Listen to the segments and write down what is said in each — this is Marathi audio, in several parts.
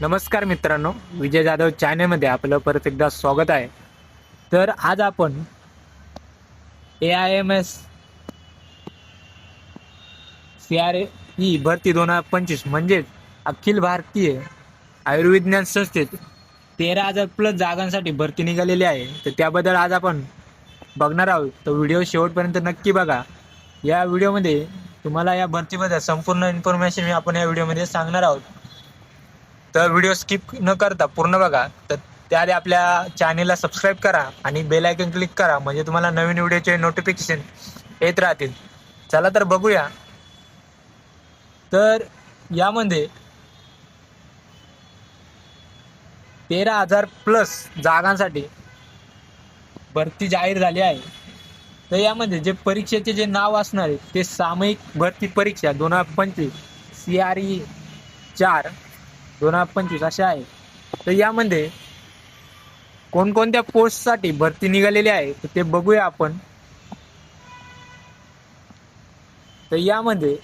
नमस्कार मित्रांनो विजय जाधव चॅनलमध्ये आपलं परत एकदा स्वागत आहे. तर आज आपण A I M S C R E भरती दोन हजार पंचवीस म्हणजेच अखिल भारतीय आयुर्विज्ञान संस्थेत तेरा हजार प्लस जागांसाठी भरती निघालेली आहे. तर त्याबद्दल आज आपण बघणार आहोत. तर व्हिडिओ शेवटपर्यंत नक्की बघा. या व्हिडिओमध्ये तुम्हाला या भरतीबद्दल संपूर्ण इन्फॉर्मेशन मी आपण या व्हिडिओमध्ये सांगणार आहोत. तर व्हिडिओ स्किप न करता पूर्ण बघा. तर त्याआधी आपल्या चॅनेलला सबस्क्राईब करा आणि बेल आयकन क्लिक करा म्हणजे तुम्हाला नवीन व्हिडिओचे नोटिफिकेशन येत राहतील. चला तर बघूया. तर यामध्ये तेरा हजार प्लस जागांसाठी भरती जाहीर झाली आहे. तर यामध्ये जे परीक्षेचे जे नाव असणार आहे ते सामयिक भरती परीक्षा दोन हजार पंचवीस सी आर ई चार दोन हजार पंचवीस असे आहे. तर यामध्ये कोणकोणत्या पोस्टसाठी भरती निघालेली आहे तर ते बघूया आपण. तर यामध्ये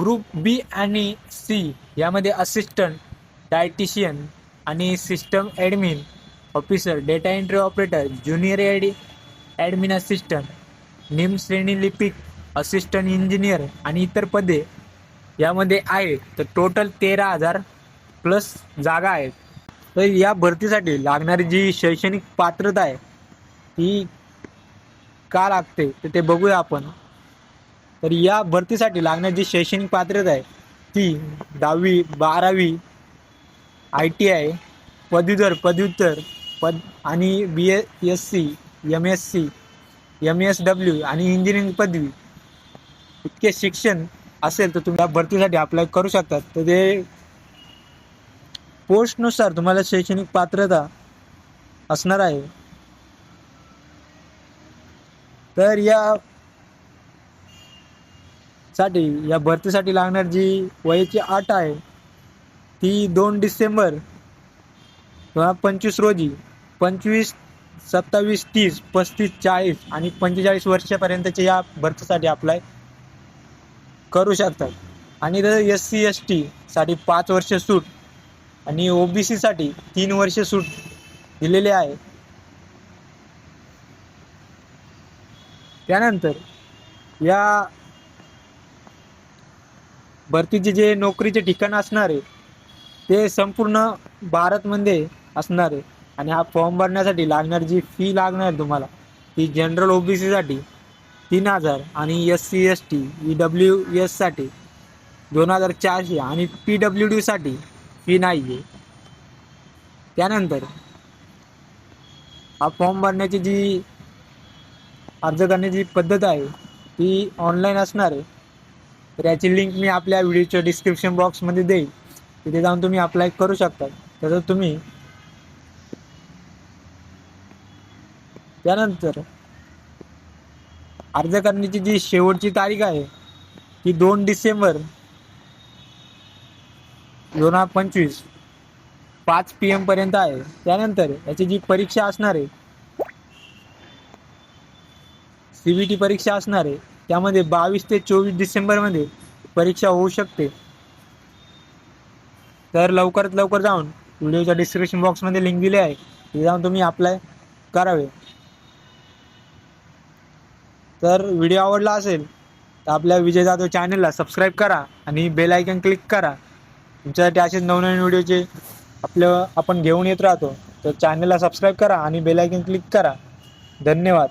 ग्रुप बी आणि सी यामध्ये असिस्टंट डायटिशियन आणि system admin officer data entry operator junior ad admin assistant निम श्रेणी लिपिक असिस्टंट इंजिनियर आणि इतर पदे यामध्ये आहेत. तर टोटल तेरा हजार प्लस जागा आहेत. तर या भरतीसाठी लागणारी जी शैक्षणिक पात्रता आहे ती का लागते तर ते बघूया आपण. तर या भरतीसाठी लागणारी जी शैक्षणिक पात्रता आहे ती दहावी बारावी आय टी आय पदवीधर पदव्युत्तर पद आणि B S C M S C M S W आणि इंजिनिअरिंग पदवी. इतके शिक्षण असेल तर तुम्ही भरतीसाठी अप्लाय करू शकतात तर ते पोस्टनुसार तुम्हाला शैक्षणिक पात्रता असणार आहे. तर या साठी या भरतीसाठी लागणार जी वयाची अट आहे ती दोन डिसेंबर दोन हजार पंचवीस रोजी पंचवीस सत्तावीस तीस पस्तीस चाळीस आणि पंचेचाळीस वर्षापर्यंतच्या या भरतीसाठी अप्लाय करू शकतात. आणि तर एस सी एस टीसाठी पाच वर्ष सूट आणि ओ बी सीसाठी तीन वर्ष सूट दिलेले आहे. त्यानंतर या भरतीचे जे नोकरीचे ठिकाण असणार आहे ते संपूर्ण भारतमध्ये असणार आहे. आणि हा फॉर्म भरण्यासाठी लागणारी जी फी लागणार आहे तुम्हाला ती जनरल ओ बी सीसाठी तीन हजार आणि S C S T E W एससाठी दोन हजार चारशे आणि पी डब्ल्यू डीसाठी फी नाही आहे त्यानंतर हा फॉर्म भरण्याची जी अर्ज करण्याची पद्धत आहे ती ऑनलाईन असणार आहे. तर याची लिंक मी आपल्या व्हिडिओच्या डिस्क्रिप्शन बॉक्समध्ये देईल. तिथे जाऊन तुम्ही अप्लाय करू शकता. तसं तुम्ही त्यानंतर अर्ज करण्याची जी शेवटची तारीख आहे ती दोन डिसेंबर दोन हजार पंचवीस पाच पी एम पर्यंत आहे. त्यानंतर याची जी परीक्षा असणार आहे सीबीटी परीक्षा असणार आहे त्यामध्ये बावीस ते चोवीस डिसेंबरमध्ये परीक्षा होऊ शकते. तर लवकरात लवकर जाऊन व्हिडिओच्या डिस्क्रिप्शन बॉक्समध्ये लिंक दिली आहे तिथे जाऊन तुम्ही अप्लाय करावे. तर व्हिडिओ आवडला असेल तर आपल्या विजय जाधव चॅनलला सबस्क्राईब करा आणि बेल आयकन क्लिक करा. तुमच्यासाठी असेच नवनवीन व्हिडिओचे आपलं आपण घेऊन येत राहतो. तर चॅनलला सबस्क्राईब करा आणि बेल आयकन क्लिक करा. धन्यवाद.